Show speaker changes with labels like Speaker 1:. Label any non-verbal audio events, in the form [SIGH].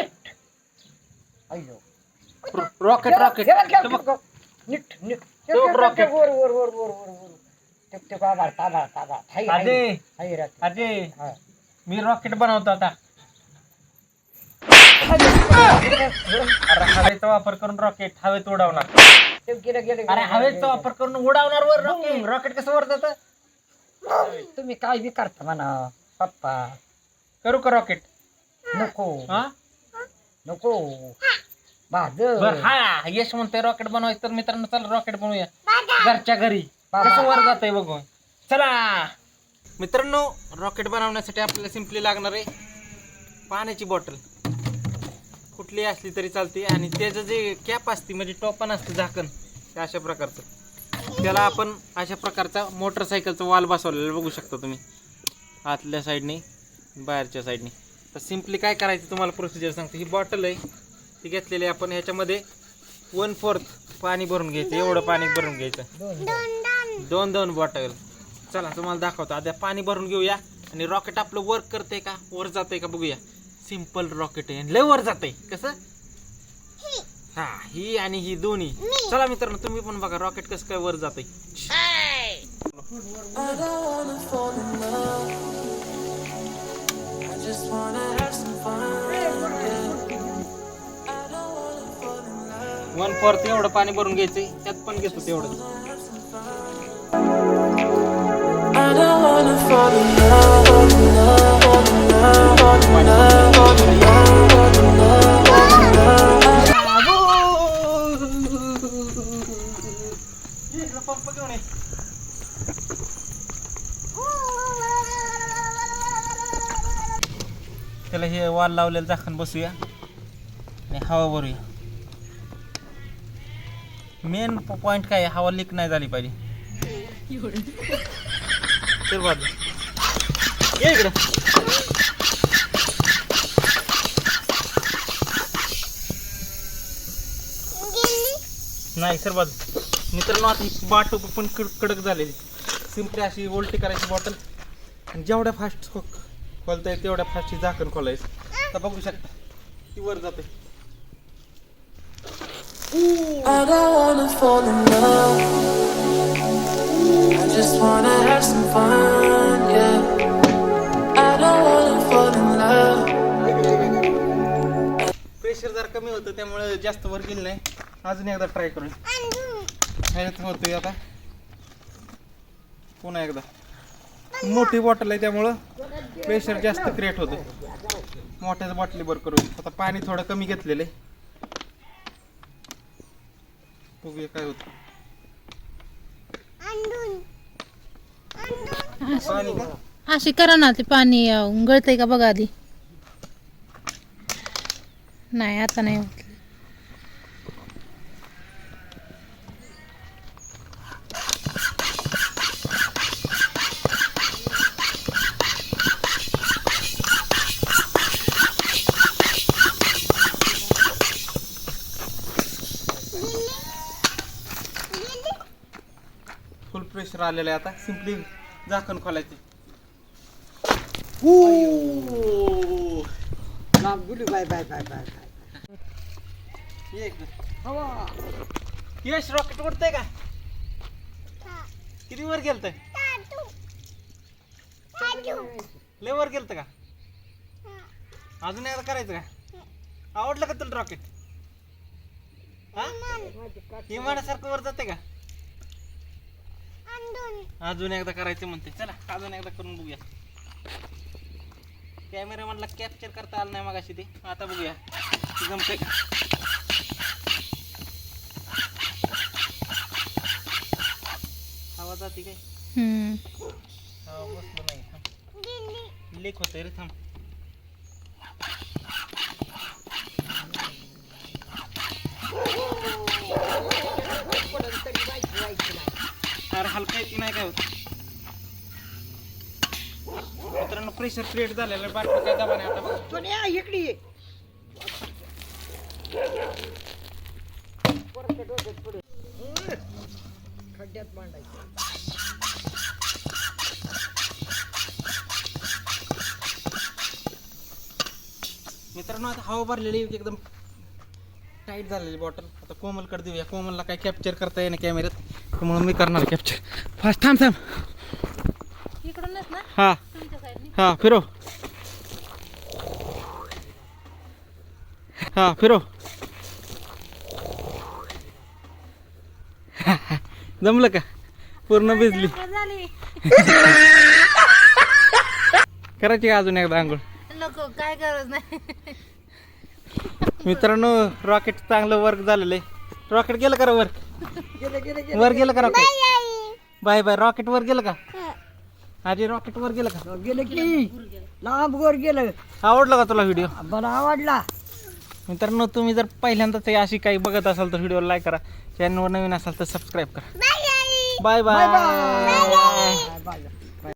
Speaker 1: Rocket अय्यो.
Speaker 2: Rocket rocket.
Speaker 1: नीट नीट. ठेव, वर वर वर वर वर वर. हाय हाय.
Speaker 2: अजय
Speaker 1: हाय.
Speaker 2: अजय
Speaker 1: हा.
Speaker 2: मी रॉकेट बनवतो आता. अरे हवेचा वापर करून रॉकेट हवेत उडवणार.
Speaker 1: ते गेलं गेलं
Speaker 2: अरे
Speaker 1: गेलं,
Speaker 2: हवेचा
Speaker 1: गेलं,
Speaker 2: वापर करून उडवणार वर रॉकेट रॉकेट कसं वर जातं?
Speaker 1: गेलं. तुम्ही काय बी करता म्हणा? पप्पा.
Speaker 2: करू का रॉकेट
Speaker 1: नको.
Speaker 2: हा?
Speaker 1: नको.
Speaker 2: बर हा यश म्हणतोय रॉकेट बनवायचं तर मित्रांनो चला रॉकेट बनवूया. घरच्या घरी.
Speaker 1: बाबा.
Speaker 2: कसं वर जातंय बघू चला. मित्रांनो रॉकेट बनवण्यासाठी आपल्याला सिम्पली लागणार आहे पाण्याची बॉटल कुठली असली तरी चालते. आणि त्याचं जे कॅप असते म्हणजे टोपण असते झाकण ते अशा प्रकारचं. त्याला आपण अशा प्रकारचा मोटरसायकलचा वाल बसवलेला बघू शकता तुम्ही. आतल्या साईडने बाहेरच्या साईडने तर सिम्पली काय करायचं तुम्हाला प्रोसिजर सांगतो. ही बॉटल आहे ती घेतलेली आहे आपण. ह्याच्यामध्ये वन फोर्थ पाणी भरून घ्यायचं. एवढं पाणी भरून घ्यायचं.
Speaker 1: दोन दोन.
Speaker 2: बॉटल चला तुम्हाला दाखवतो. आता पाणी भरून घेऊया. आणि रॉकेट आपलं वर्क करते का? वर जाते का? बघूया. सिंपल रॉकेट आहे. आणि लय वर जाते कसं? हा. ही आणि ही दोन्ही. चला मित्रांनो तुम्ही पण बघा रॉकेट कसं काय वर जाते वन फोर्थ एवढं पाणी भरून घ्यायचं त्यात पण घेतो तेवढं. त्याला हे वाल लावलेलं दाखन बसूया आणि हवा भरूया. मेन पॉइंट काय हवा लीक नाही झाली पाहिजे. चल बाजू ये इकडं. नाही सर बाजू मित्रांनो आता ही बाटू पण कड- कडक झालेली. सिम्पली अशी उलटी करायची बॉटल आणि जेवढ्या फास्ट खोलता येईल तेवढ्या फास्ट ही झाकण खोलायचं. तर बघू शकता. ती वर जाते.
Speaker 3: I don't wanna fall in love. I just wanna have some fun, yeah. I don't wanna fall in love.
Speaker 2: Pressure जर कमी होतं त्यामुळे जास्त वर गेलं नाही. अजून एकदा ट्राय करू ह्याच्यात होतोय आता. पुन्हा एकदा. मोठी बॉटल आहे त्यामुळं प्रेशर जास्त क्रिएट होतं मोठ्याच बॉटली बर करू आता पाणी थोडं कमी घेतलेलं आहे. बघूया काय होतं. पाणी का
Speaker 4: अशी करा ना ते पाणी गळतंय का बघा आधी. नाही आता नाही होत.
Speaker 2: प्रेशर आलेलं आहे आता. सिम्पली झाकण खोलायचे.
Speaker 1: गुली bye bye bye bye bye.
Speaker 2: ये इकडं.
Speaker 1: हवा.
Speaker 2: यश रॉकेट उडतंय का? किती वर गेलत? लय वर गेलत का? अजून एकदा करायचं का? आवडलं का तुला रॉकेट हा? विमानासारखं वर जाते का? अजून एकदा करायचं म्हणते. चला अजून एकदा करून बघूया. कॅमेरा म्हणला कॅप्चर करता आलं नाही मगाशी ते. आता बघूया. ते जमतंय का? हवा जाते काय. हवा बसलं नाही. लीक होतंय रे थांब. अरे हलका येते नाही काय होत. मित्रांनो प्रेशर क्रिएट झालेलं बाटलं काय दाबा नाही आता बघा.
Speaker 1: इकडे ये. खड्ड्यात मांडायचं.
Speaker 2: मित्रांनो आता हवा भरलेली एकदम टाईट झालेली बॉटल आता कोमलकडे देऊया. कोमलला काय कॅप्चर करता येईना कॅमेऱ्यात त्यामुळे मी करणार कॅप्चर फास्ट थांब थांब.
Speaker 4: इकडूनच ना?
Speaker 2: हा.
Speaker 4: तुमच्या साईडने
Speaker 2: हा फिरो. हा फिरो. [LAUGHS] जमलं का? पूर्ण भिजली.
Speaker 4: झाली. [LAUGHS]
Speaker 2: करायची का अजून एकदा आंघोळ.
Speaker 4: नको काय गरज नाही.
Speaker 2: मित्रांनो रॉकेट चांगलं वर्क झालेलं आहे. रॉकेट गेलं का वर? वर गेलं. का रॉकेट बाय बाय रॉकेट वर गेलं का? आजी रॉकेट वर गेलं का?
Speaker 1: गेले की लांब वर गेलं.
Speaker 2: आवडलं का तुला व्हिडिओ
Speaker 1: मला आवडला.
Speaker 2: मित्रांनो तुम्ही जर पहिल्यांदाच अशी काही बघत असाल तर व्हिडिओ लाईक करा. चॅनलवर नवीन असाल तर सबस्क्राईब करा. Bye bye
Speaker 1: bye bye